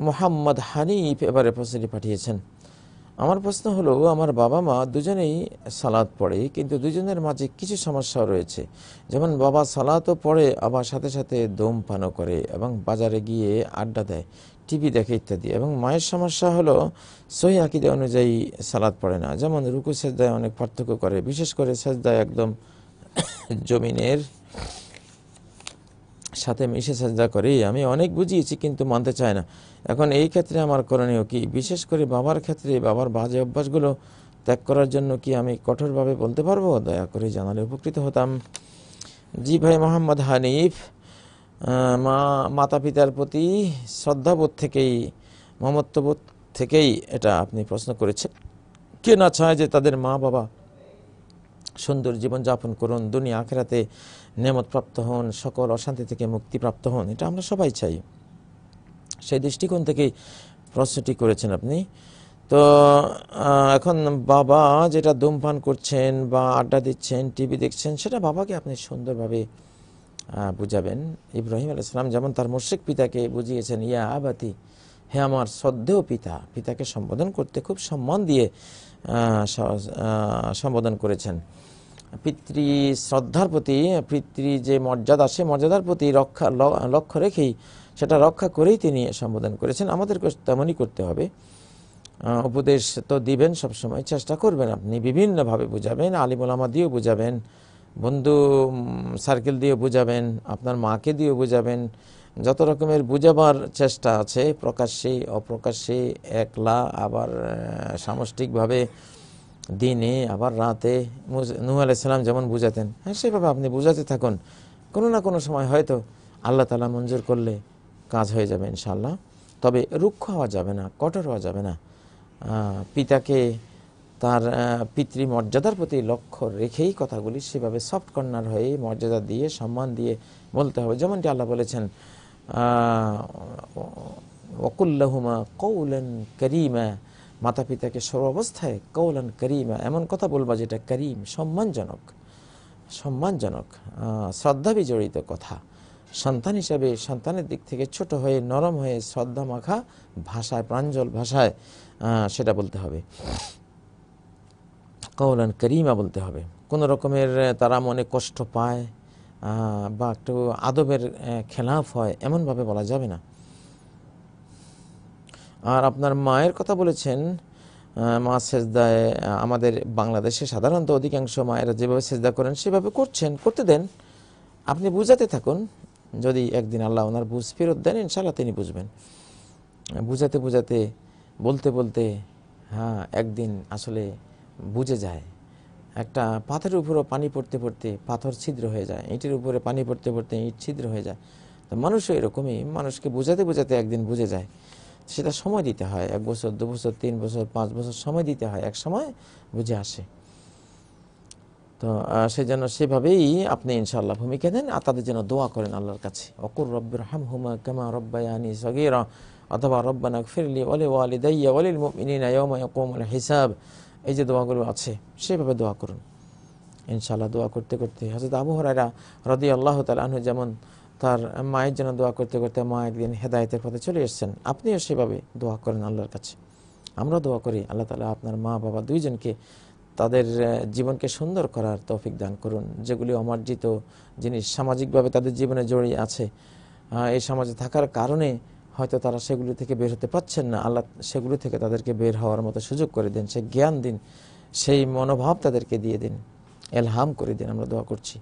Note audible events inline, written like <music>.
মোহাম্মদ হানিফ এবারে প্রশ্নটি পাঠিয়েছেন। আমার প্রশ্ন হলো, আমার বাবা মা দুজনেই সালাদ পড়ে, কিন্তু দুজনের মাঝে কিছু সমস্যা রয়েছে। যেমন বাবা সালাদও পড়ে, আবার সাথে সাথে দম পানও করে এবং বাজারে গিয়ে আড্ডা দেয়, টিভি দেখে ইত্যাদি। এবং মায়ের সমস্যা হলো, সহি আকিদা অনুযায়ী সালাদ পড়ে না। যেমন রুকু, সেজদায় অনেক পার্থক্য করে, বিশেষ করে সেজদায় একদম <coughs> জমিনের সাথে মিশে সাজদা করি, আমি অনেক বুঝিয়েছি কিন্তু মানতে চায় না। এখন এই ক্ষেত্রে আমার করণীয় কি? বিশেষ করে বাবার ক্ষেত্রে, বাবার বাজে অভ্যাসগুলো ত্যাগ করার জন্য কি আমি কঠোরভাবে বলতে পারব? দয়া করে জানালে উপকৃত হতাম। জি ভাই মোহাম্মদ হানিফ মা মাতা পিতার প্রতি শ্রদ্ধাবোধ থেকেই, মমত্ববোধ থেকেই এটা আপনি প্রশ্ন করেছেন। কে না চায় যে তাদের মা বাবা সুন্দর জীবনযাপন করুন, দুনিয়া আখেরাতে নেমত প্রাপ্ত হন, সকল অশান্তি থেকে মুক্তিপ্রাপ্ত হন, এটা আমরা সবাই চাই। সেই দৃষ্টিকোণ থেকেই প্রশ্নটি করেছেন আপনি। তো এখন বাবা যেটা ধূমপান করছেন বা আড্ডা দিচ্ছেন, টিভি দেখছেন, সেটা বাবাকে আপনি সুন্দরভাবে বুঝাবেন। ইব্রাহিম আলাইসালাম যেমন তার মুর্শিক পিতাকে বুঝিয়েছেন, ইয়া আবাতি হে আমার শ্রদ্ধেয় পিতা, পিতাকে সম্বোধন করতে খুব সম্মান দিয়ে সম্বোধন করেছেন। পিতৃ শ্রদ্ধার প্রতি, পিতৃ যে মর্যাদা, সে মর্যাদার প্রতি রক্ষা লক্ষ্য রেখেই সেটা রক্ষা করেই তিনি সম্বোধন করেছেন। আমাদেরকে তেমনই করতে হবে। উপদেশ তো দিবেন সবসময়, চেষ্টা করবেন আপনি। বিভিন্নভাবে বুঝাবেন, আলিমুলামা দিয়েও বুঝাবেন, বন্ধু সার্কেল দিয়ে বুঝাবেন, আপনার মাকে দিয়েও বুঝাবেন যত রকমের বুঝাবার চেষ্টা আছে, প্রকাশ্যে, অপ্রকাশ্যে, একলা, আবার সামষ্টিকভাবে দিনে, আবার রাতে নূহ আলাইসাল্লাম যেমন বুঝাতেন হ্যাঁ সেভাবে আপনি বুঝাতে থাকুন। কোনো না কোনো সময় হয়তো আল্লাহ তালা মঞ্জুর করলে কাজ হয়ে যাবে ইনশাল্লাহ তবে রুক্ষ হওয়া যাবে না, কঠোর হওয়া যাবে না। পিতাকে তার পিতৃ মর্যাদার প্রতি লক্ষ্য রেখেই কথাগুলি সেভাবে সফট কর্নার হয়ে মর্যাদা দিয়ে, সম্মান দিয়ে বলতে হবে। যেমনটি আল্লাহ বলেছেন করিমা মাতা পিতাকে সর্বাবস্থায় কৌলান করিমা, এমন কথা বলবা যেটা করিম, সম্মানজনক সম্মানজনক শ্রদ্ধা বিজড়িত কথা। সন্তান হিসাবে সন্তানের দিক থেকে ছোট হয়ে, নরম হয়ে, শ্রদ্ধা মাখা ভাষায়, প্রাঞ্জল ভাষায় সেটা বলতে হবে। কৌলান করিমা বলতে হবে। কোনো রকমের তারা মনে কষ্ট পায় বা একটু আদবের খেলাফ হয়, এমনভাবে বলা যাবে না। আর আপনার মায়ের কথা বলেছেন মা সেজদায় আমাদের বাংলাদেশে সাধারণত অধিকাংশ মায়েরা যেভাবে সেজদা করেন, সেভাবে করছেন, করতে দেন। আপনি বুঝাতে থাকুন, যদি একদিন আল্লাহ ওনার বুঝ ফেরত দেন ইনশাল্লাহ তিনি বুঝবেন। বুঝাতে বুঝাতে, বলতে বলতে হ্যাঁ একদিন আসলে বুঝে যায়। একটা পাথরের উপরও পানি পড়তে পড়তে পাথর ছিদ্র হয়ে যায় ইটের উপরে পানি পড়তে পড়তে ইট ছিদ্র হয়ে যায়। তো মানুষও এরকমই মানুষকে বোঝাতে বোঝাতে একদিন বুঝে যায়। সেটা সময় দিতে হয় এক বছর দু বছর তিন বছর পাঁচ বছর সময় দিতে হয় এক সময় বুঝে আসে। তো আহ, সেই জন্য সেভাবেই আপনি ইনশাল্লাহ ভূমিকা দেন আর তাদের জন্য দোয়া করেন আল্লাহর কাছে। অকুর রব্বির হাম হুমা কামা রব্বায়ানি সগীরা অথবা রব্বানা ফিরলি ওয়ালি ওয়ালি দাইয়া ওয়ালিল মুমিনিনা ইয়াউমা ইয়াকুমুল হিসাব। এই যে দোয়াগুলো আছে, সেভাবে দোয়া করুন। ইনশাল্লাহ দোয়া করতে করতে হযরত আবু হুরায়রা রাদিয়াল্লাহু তাআলা আনহু যেমন তার মায়ের জন্য দোয়া করতে করতে মা একদিন হেদায়তের পথে চলে এসেছেন, আপনিও সেভাবে দোয়া করেন আল্লাহর কাছে। আমরা দোয়া করি, আল্লাহ তাআলা আপনার মা, বাবা দুইজনকে তাদের জীবনকে সুন্দর করার তৌফিক দান করুন। যেগুলি অমার্জিত জিনিস, সামাজিকভাবে তাদের জীবনে জড়িয়ে আছে এই সমাজে থাকার কারণে হয়তো তারা সেগুলি থেকে বের হতে পারছেন না। আল্লাহ সেগুলি থেকে তাদেরকে বের হওয়ার মতো সুযোগ করে দিন, সে জ্ঞান দিন, সেই মনোভাব তাদেরকে দিয়ে দিন, এলহাম করে দিন। আমরা দোয়া করছি।